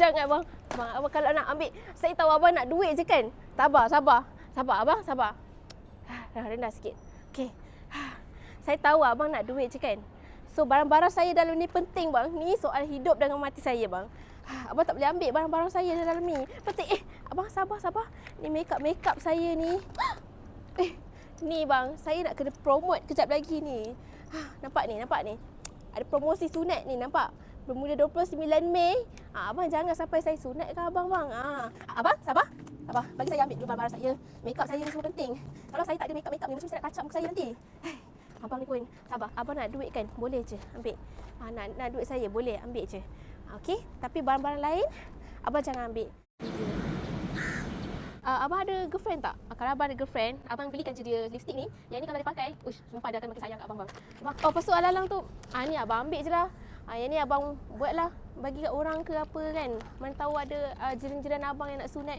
jangan abang. Abang, abang kalau nak ambil, saya tahu abang nak duit je kan. Sabar, sabar. Sabar abang, sabar. Dah rendah sikit. Okey. Saya tahu abang nak duit je kan. So barang-barang saya dalam ni penting bang. Ni soal hidup dengan mati saya bang. Abang tak boleh ambil barang-barang saya dalam ni. Penting. Eh, abang sabar, sabar. Ni make-up-make up saya ni. Eh, ni bang. Saya nak kena promote kejap lagi ni. Nampak ni, nampak ni. Ada promosi sunat ni, nampak? Bermula 29 Mei. Ha, abang jangan sampai saya sunat ke abang bang. Ha. Abang, sabar. Sabar. Bagi saya ambil dulu barang-barang saya. Make up saya ni semua penting. Kalau saya tak ada make up-make up ni, mesti nak kacap muka saya nanti. Hai. Abang ni pun sabar. Abang nak duit kan? Boleh je ambil. Ha, nak, nak duit saya boleh ambil je. Ha, Okey? Tapi barang-barang lain, abang jangan ambil. Uh, abang ada girlfriend tak? Uh, kalau abang ada girlfriend, abang belikan je dia lipstick ni. Yang ni kalau dia pakai, ush, sumpah dia akan makin sayang kat abang bang. abang. Oh, lepas tu alang-alang tu, ah ni abang ambil je lah. Ah, yang ni abang buat lah. Bagi kat orang ke apa kan. Mana tahu ada uh, jiran-jiran abang yang nak sunat.